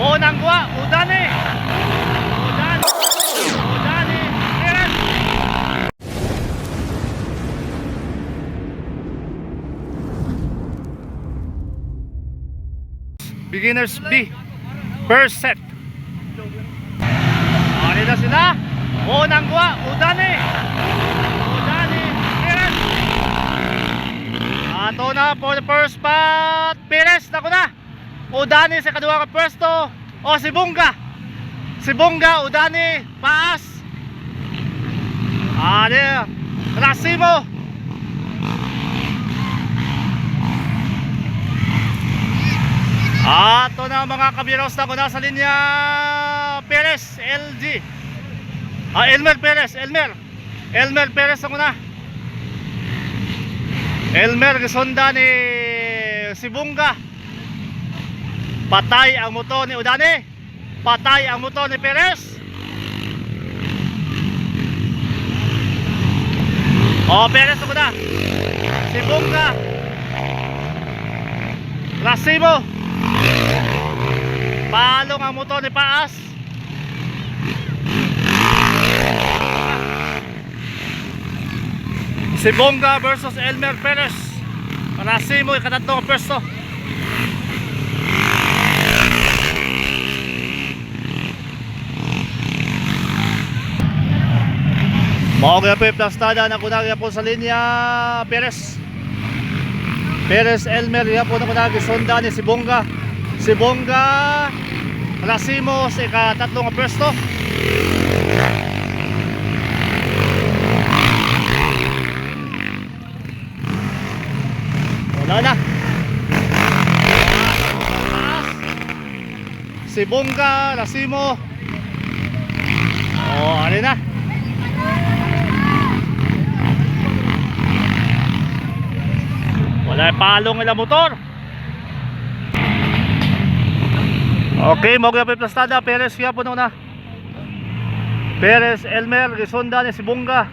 Unang gua, Udani. Udani. Udani. Perez. Beginners B. First set. Ano na sila? Unang gua, Udani. Udani. Perez. Ato na for the first spot. Udani sa kadua ka pwesto. O si Bunga. Si Bunga, Udani, paas. Ano? Rasimo. Ato na mga kabiros na ko na sa linya Perez, LG. Ah, Elmer Perez, Elmer. Elmer Perez ako na. Elmer Gesonda ni Sibunga. Patay ang motor ni Udane. Patay ang motor ni Perez. Oh, Perez ako na. Sibunga. Rasibo. Palong ang motor ni Paas. Sibonga versus Elmer Perez. Racimo, ikatatlong pwesto. Mao nga po plastada na kunagi po sa linya Perez. Perez Elmer ya po na kunagi sonda ni Sibonga. Sibonga Racimo sa ikatatlong pwesto. Wala na. Si Bonga, Racimo. Oh, ano na. Wala palong ilang motor. Okay, mo kaya plastada Perez kaya po na. Perez, Elmer, Gisonda ni si Bonga.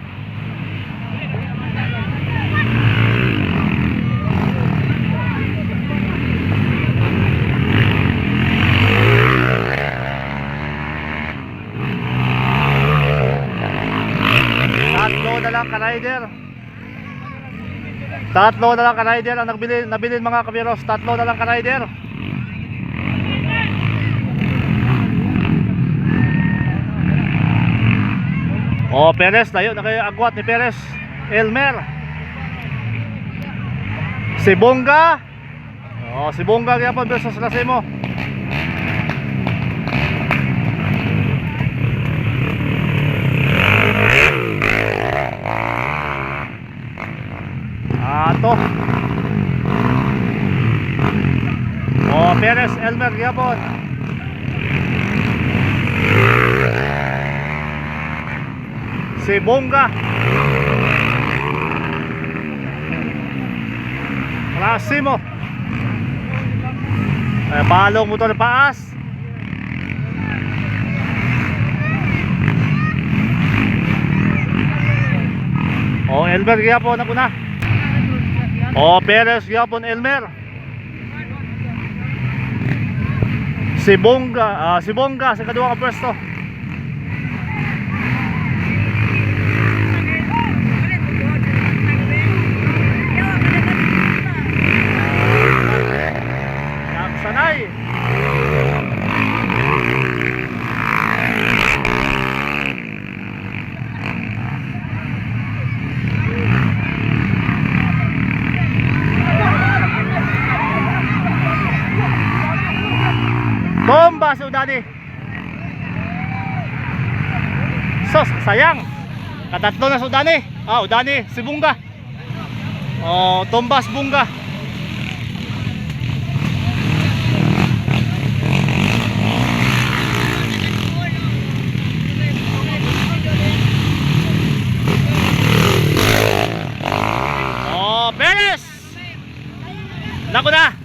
Tatlo na lang ka-rider. Tatlo na lang ka-rider ang nabili, nabili mga kabiros. Tatlo na lang ka-rider. Oh, Perez, tayo na kayo agwat ni Perez. Elmer. Si Bonga. Oh, si Bonga kaya po versus Racimo. Ato. Perez, Elmer Gabon. Si Bonga. Racimo. Eh, palong motor paas. Oh, Elmer Gabon ako na. Oh, Perez Gabon Elmer. Si Bonga, ah, si Bonga sa kadua ka pwesto. Udani. Sos, sayang. Katatlo na si Udani. Ah, Udani, si Bunga. Oh, tumbas Bunga. Nako na,